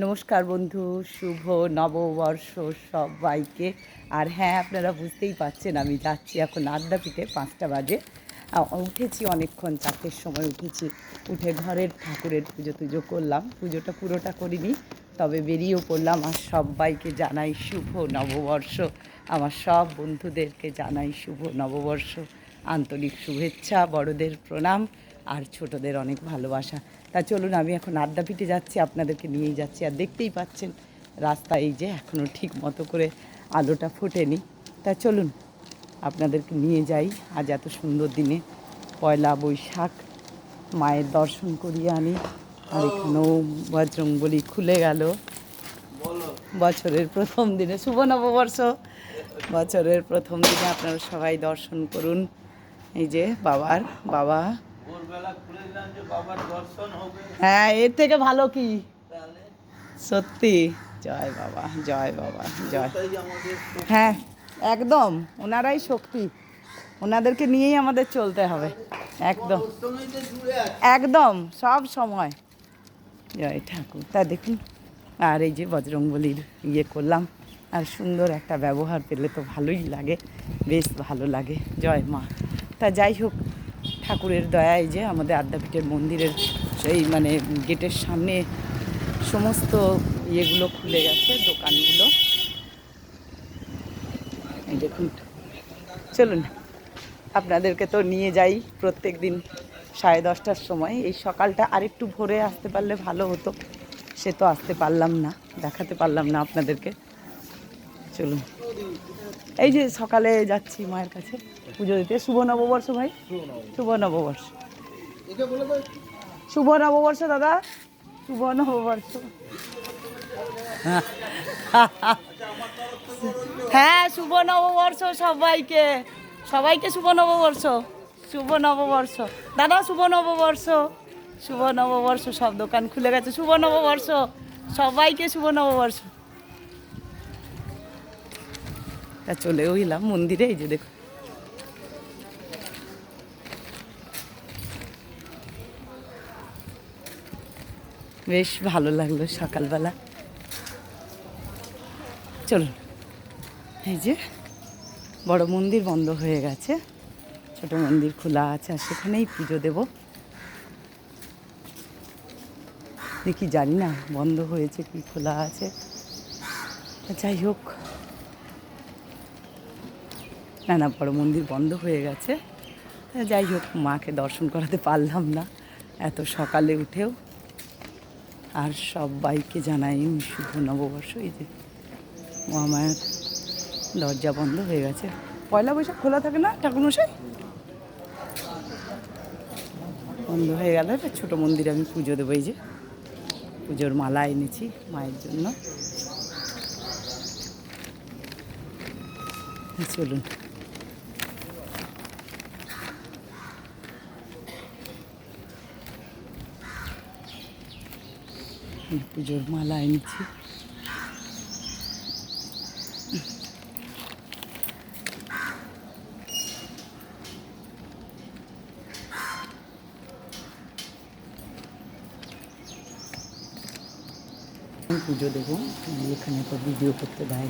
নমস্কার বন্ধু, শুভ নববর্ষ সবাইকে। আর হ্যাঁ আপনারা বুঝতেই পাচ্ছেন আমি যাচ্ছি এখন আড্ডাপিঠে পাঁচটা বাজে। উঠেছি অনেকক্ষণ, চারটের সময় উঠেছি। উঠে ঘরের ঠাকুরের পুজো টুজো করলাম। পুজোটা পুরোটা করিনি, তবে বেরিয়েও পড়লাম। আর সবাইকে জানাই শুভ নববর্ষ। আমার সব বন্ধুদেরকে জানাই শুভ নববর্ষ। আন্তরিক শুভেচ্ছা, বড়দের প্রণাম, আর ছোটদের অনেক ভালোবাসা। তা চলুন, আমি এখন আড্ডাপিঠে যাচ্ছি, আপনাদেরকে নিয়েই যাচ্ছি। আর দেখতেই পাচ্ছেন, রাস্তা এই যে এখনও ঠিক মতো করে আলোটা ফোটেনি। তা চলুন, আপনাদেরকে নিয়ে যাই। আজ এত সুন্দর দিনে পয়লা বৈশাখ, মায়ের দর্শন করিয়ে আনি। আর এখানেও বজরংবলী খুলে গেল। বছরের প্রথম দিনে, শুভ নববর্ষ। বছরের প্রথম দিনে আপনারা সবাই দর্শন করুন। এই যে বাবার বাবা হ্যাঁ এর থেকে ভালো কি? সত্যি। জয় বাবা জয় বাবা জয়। হ্যাঁ একদম ওনারাই শক্তি। ওনাদেরকে নিয়েই আমাদের চলতে হবে। একদম। একদম সব সময়। জয় ঠাকুর। তা দেখুন আর এই যে বজরংবলির ইয়ে করলাম আর সুন্দর একটা ব্যবহার পেলে তো ভালোই লাগে বেশ ভালো লাগে। জয় মা। তা যাই হোক ঠাকুরের দয়ায় যে আমাদের আদ্যাপীঠের মন্দিরের সেই মানে গেটের সামনে সমস্ত ইয়েগুলো খুলে গেছে, দোকানগুলো। দেখুন, চলুন, আপনাদেরকে তো নিয়ে যাই প্রত্যেক দিন সাড়ে দশটার সময়। এই সকালটা আরেকটু ভোরে আসতে পারলে ভালো হতো, সে তো আসতে পারলাম না, দেখাতে পারলাম না আপনাদেরকে। চলুন। এই যে সকালে যাচ্ছি মায়ের কাছে পুজো দিতে। শুভ নববর্ষ ভাই। শুভ নববর্ষ। শুভ নববর্ষ দাদা। শুভ নববর্ষ। হ্যাঁ শুভ নববর্ষ সবাইকে। সবাইকে শুভ নববর্ষ। শুভ নববর্ষ। দাদা, শুভ নববর্ষ। শুভ নববর্ষ। সব দোকান খুলে গেছে। শুভ নববর্ষ। সবাইকে শুভ নববর্ষ। তা চলেও এলাম মন্দিরে, এই যে দেখো বেশ ভালো লাগল সকালবেলা। চলুন, এই যে বড় মন্দির বন্ধ হয়ে গেছে। ছোট মন্দির খোলা আছে, আর সেখানেই পুজো দেব। দেখি জানি না বন্ধ হয়েছে কি খোলা আছে। যাই হোক না না, বড় মন্দির বন্ধ হয়ে গেছে। যাই হোক, মাকে দর্শন করাতে পারলাম না। এত সকালে উঠেও আর সবাইকে জানাই শুভ নববর্ষ। এই যে মহামায়ার দরজা বন্ধ হয়ে গেছে। পয়লা বৈশাখ খোলা থাকে না ঠাকুরমশাই? বন্ধ হয়ে গেল একটা ছোটো মন্দিরে আমি পুজো দেবো। এই যে পুজোর মালা এনেছি মায়ের জন্য। চলুন। পুজোর মালা এনেছি। পুজো দেবো। এখানে তো ভিডিও করতে দেয়